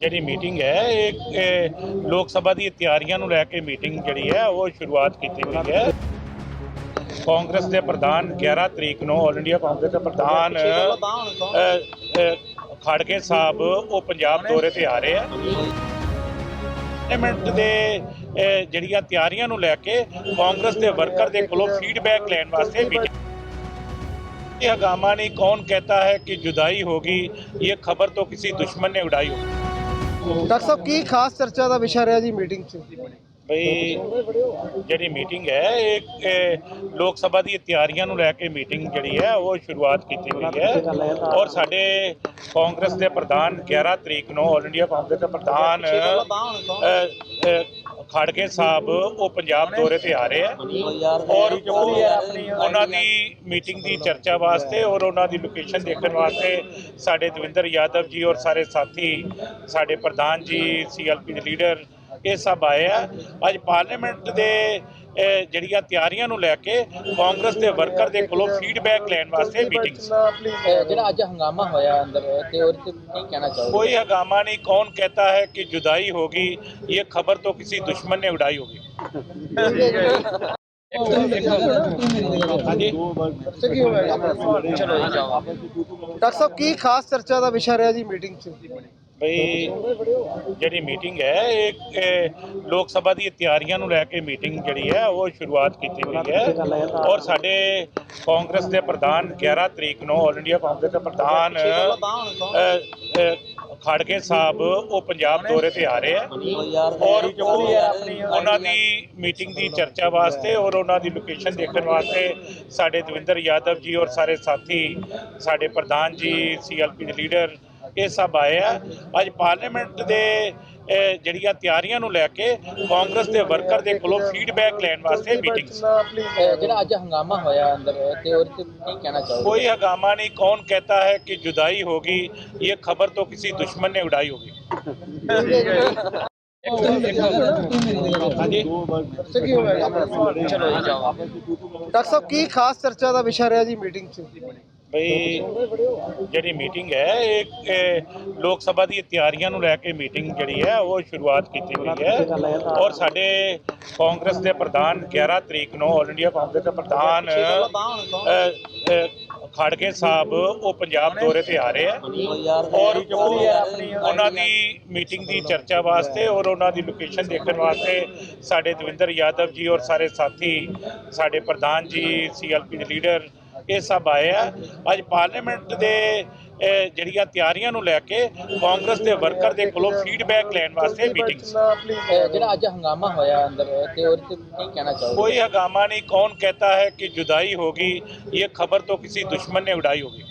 ਜਿਹੜੀ ਮੀਟਿੰਗ ਹੈ ਇਹ ਇਹ ਲੋਕ ਸਭਾ ਦੀ ਤਿਆਰੀਆਂ ਨੂੰ ਲੈ ਕੇ ਮੀਟਿੰਗ ਜਿਹੜੀ ਹੈ ਉਹ ਸ਼ੁਰੂਆਤ ਕੀਤੀ ਹੋਈ ਹੈ ਕਾਂਗਰਸ ਦੇ ਪ੍ਰਧਾਨ 11 ਤਰੀਕ ਨੂੰ ਆਲ ਇੰਡੀਆ ਕਾਂਗਰਸ ਦੇ ਪ੍ਰਧਾਨ ਅ, ਅ, ਖੜਗੇ ਸਾਹਿਬ ਉਹ ਪੰਜਾਬ ਦੌਰੇ ਤੇ ਆ ਰਹੇ ਆ ਪਾਰਲੀਮੈਂਟ ਦੇ ਅ, ਜਿਹੜੀਆਂ ਤਿਆਰੀਆਂ ਨੂੰ ਲੈ ਕੇ ਕਾਂਗਰਸ ਦੇ ਵਰਕਰ ਦੇ ਕੋਲੋਂ ਫੀਡਬੈਕ ਲੈਣ ਵਾਸਤੇ ਮੀਟਿੰਗ ये हंगामा नहीं कौन कहता है कि जुदाई होगी ये खबर तो किसी दुश्मन ने उड़ाई होगी ਡਾਕਟਰ ਸਾਹਿਬ, ਕੀ ਖਾਸ ਚਰਚਾ ਦਾ ਵਿਸ਼ਾ ਰਿਹਾ ਜੀ ਮੀਟਿੰਗ 'ਚ? ਬਈ, ਜਿਹੜੀ ਮੀਟਿੰਗ ਹੈ, ਇਹ ਲੋਕ ਸਭਾ ਦੀ ਤਿਆਰੀਆਂ ਨੂੰ ਲੈ ਕੇ ਮੀਟਿੰਗ ਜਿਹੜੀ ਹੈ, ਉਹ ਸ਼ੁਰੂਆਤ ਕੀਤੀ ਹੋਈ ਹੈ। ਔਰ ਸਾਡੇ ਕਾਂਗਰਸ ਦੇ ਪ੍ਰਧਾਨ 11 ਤਰੀਕ ਨੂੰ ਆਲ ਇੰਡੀਆ ਕਾਂਗਰਸ ਦੇ ਪ੍ਰਧਾਨ ਖਾੜਕੇ ਸਾਹਿਬ ਉਹ ਪੰਜਾਬ ਦੌਰੇ ਤੇ ਆ ਰਹੇ ਆ। ਔਰ ਉਹ ਉਹਨਾਂ ਦੀ ਮੀਟਿੰਗ ਦੀ ਚਰਚਾ ਵਾਸਤੇ ਔਰ ਉਹਨਾਂ ਦੀ ਲੋਕੇਸ਼ਨ ਦੇਖਣ ਵਾਸਤੇ ਸਾਡੇ ਦਵਿੰਦਰ ਯਾਦਵ ਜੀ ਔਰ ਸਾਰੇ ਸਾਥੀ, ਸਾਡੇ ਪ੍ਰਧਾਨ ਜੀ ਸੀਐਲਪੀ ਦੇ ਲੀਡਰ ਇਹ ਸਭ ਆਏ ਅੱਜ ਪਾਰਲੀਮੈਂਟ ਦੇ ਜਿਹੜੀਆਂ ਤਿਆਰੀਆਂ ਨੂੰ ਲੈ ਕੇ ਕਾਂਗਰਸ ਦੇ ਵਰਕਰ ਦੇ ਕੋਲੋਂ ਫੀਡਬੈਕ ਲੈਣ ਵਾਸਤੇ ਮੀਟਿੰਗ ਜਿਹੜਾ ਅੱਜ ਹੰਗਾਮਾ ਹੋਇਆ ਅੰਦਰ ਤੇ ਉਹ ਕੀ ਕਹਿਣਾ ਚਾਹੋਗੇ? ਕੋਈ ਹੰਗਾਮਾ ਨਹੀਂ ਕੌਣ ਕਹਤਾ ਹੈ ਕਿ ਜੁਦਾਈ ਹੋਗੀ ਇਹ ਖਬਰ ਤੋਂ ਕਿਸੇ ਦੁਸ਼ਮਣ ਨੇ ਉਡਾਈ ਹੋਗੀ ਡਾਕਟਰ ਸਾਹਿਬ ਕੀ ਖਾਸ ਚਰਚਾ ਦਾ ਵਿਸ਼ਾ ਰਿਹਾ ਜੀ ਮੀਟਿੰਗ 'ਚ? ਬਈ ਜਿਹੜੀ ਮੀਟਿੰਗ ਹੈ, ਇਹ ਲੋਕ ਸਭਾ ਦੀ ਤਿਆਰੀਆਂ ਨੂੰ ਲੈ ਕੇ ਮੀਟਿੰਗ ਜਿਹੜੀ ਹੈ, ਉਹ ਸ਼ੁਰੂਆਤ ਕੀਤੀ ਗਈ ਹੈ। ਔਰ ਸਾਡੇ ਕਾਂਗਰਸ ਦੇ ਪ੍ਰਧਾਨ 11 ਤਰੀਕ ਨੂੰ ਆਲ ਇੰਡੀਆ ਕਾਂਗਰਸ ਦੇ ਪ੍ਰਧਾਨ ਖਾੜਕੇ ਸਾਹਿਬ, ਉਹ ਪੰਜਾਬ ਦੌਰੇ ਤੇ ਆ ਰਹੇ ਆ ਔਰ ਉਹ ਉਹਨਾਂ ਦੀ ਮੀਟਿੰਗ ਦੀ ਚਰਚਾ ਵਾਸਤੇ ਔਰ ਉਹਨਾਂ ਦੀ ਲੋਕੇਸ਼ਨ ਦੇਖਣ ਵਾਸਤੇ ਸਾਡੇ ਦਵਿੰਦਰ ਯਾਦਵ ਜੀ ਔਰ ਸਾਰੇ ਸਾਥੀ, ਸਾਡੇ ਪ੍ਰਧਾਨ ਜੀ ਸੀਐਲਪੀ ਦੇ ਲੀਡਰ ਇਹ ਸਭ ਆਏ ਆ। ਅੱਜ ਪਾਰਲੀਮੈਂਟ ਦੇ ਜਿਹੜੀਆਂ ਤਿਆਰੀਆਂ ਨੂੰ ਲੈ ਕੇ ਕਾਂਗਰਸ ਦੇ ਵਰਕਰ ਦੇ ਕੋਲੋਂ ਫੀਡਬੈਕ ਲੈਣ ਵਾਸਤੇ ਮੀਟਿੰਗ ਜਿਹੜਾ ਅੱਜ ਹੰਗਾਮਾ ਹੋਇਆ ਅੰਦਰ ਤੇ ਉਹ ਤੇ ਕੀ ਕਹਿਣਾ ਚਾਹੋਗੇ? ਕੋਈ ਹੰਗਾਮਾ ਨਹੀਂ। ਕੌਣ ਕਹਤਾ ਹੈ ਕਿ ਜੁਦਾਈ ਹੋਗੀ ਇਹ ਖਬਰ ਤੋਂ ਕਿਸੇ ਦੁਸ਼ਮਨ ਨੇ ਉਡਾਈ ਹੋਗੀ ਡਾਕਟਰ ਸਾਹਿਬ ਕੀ ਖਾਸ ਚਰਚਾ ਦਾ ਵਿਸ਼ਾ ਰਿਹਾ ਜੀ ਮੀਟਿੰਗ 'ਚ? ਬਈ ਜਿਹੜੀ ਮੀਟਿੰਗ ਹੈ, ਇਹ ਲੋਕ ਸਭਾ ਦੀ ਤਿਆਰੀਆਂ ਨੂੰ ਲੈ ਕੇ ਮੀਟਿੰਗ ਜਿਹੜੀ ਹੈ, ਉਹ ਸ਼ੁਰੂਆਤ ਕੀਤੀ ਗਈ ਹੈ। ਔਰ ਸਾਡੇ ਕਾਂਗਰਸ ਦੇ ਪ੍ਰਧਾਨ 11 ਤਰੀਕ ਨੂੰ ਆਲ ਇੰਡੀਆ ਕਾਂਗਰਸ ਦੇ ਪ੍ਰਧਾਨ ਖਾੜਕੇ ਸਾਹਿਬ, ਉਹ ਪੰਜਾਬ ਦੌਰੇ ਤੇ ਆ ਰਹੇ ਆ। ਔਰ ਉਹ ਉਹਨਾਂ ਦੀ ਮੀਟਿੰਗ ਦੀ ਚਰਚਾ ਵਾਸਤੇ ਔਰ ਉਹਨਾਂ ਦੀ ਲੋਕੇਸ਼ਨ ਦੇਖਣ ਵਾਸਤੇ ਸਾਡੇ ਦਵਿੰਦਰ ਯਾਦਵ ਜੀ ਔਰ ਸਾਰੇ ਸਾਥੀ, ਸਾਡੇ ਪ੍ਰਧਾਨ ਜੀ ਸੀਐਲਪੀ ਦੇ ਲੀਡਰ ਕੇ ਸਭ ਆਏ ਆ। ਅੱਜ ਪਾਰਲੀਮੈਂਟ ਦੇ ਜਿਹੜੀਆਂ ਤਿਆਰੀਆਂ ਨੂੰ ਲੈ ਕੇ ਕਾਂਗਰਸ ਦੇ ਵਰਕਰ ਦੇ ਕੋਲੋਂ ਫੀਡਬੈਕ ਲੈਣ ਵਾਸਤੇ ਮੀਟਿੰਗ ਜਿਹੜਾ ਅੱਜ ਹੰਗਾਮਾ ਹੋਇਆ ਅੰਦਰ ਤੇ ਉਹ ਕੀ ਕਹਿਣਾ ਚਾਹੋਗੇ? ਕੋਈ ਹੰਗਾਮਾ ਨਹੀਂ। ਕੌਣ ਕਹਤਾ ਹੈ ਕਿ ਜੁਦਾਈ ਹੋਗੀ ਇਹ ਖਬਰ ਤੋਂ ਕਿਸੇ ਦੁਸ਼ਮਣ ਨੇ ਉਡਾਈ ਹੋਗੀ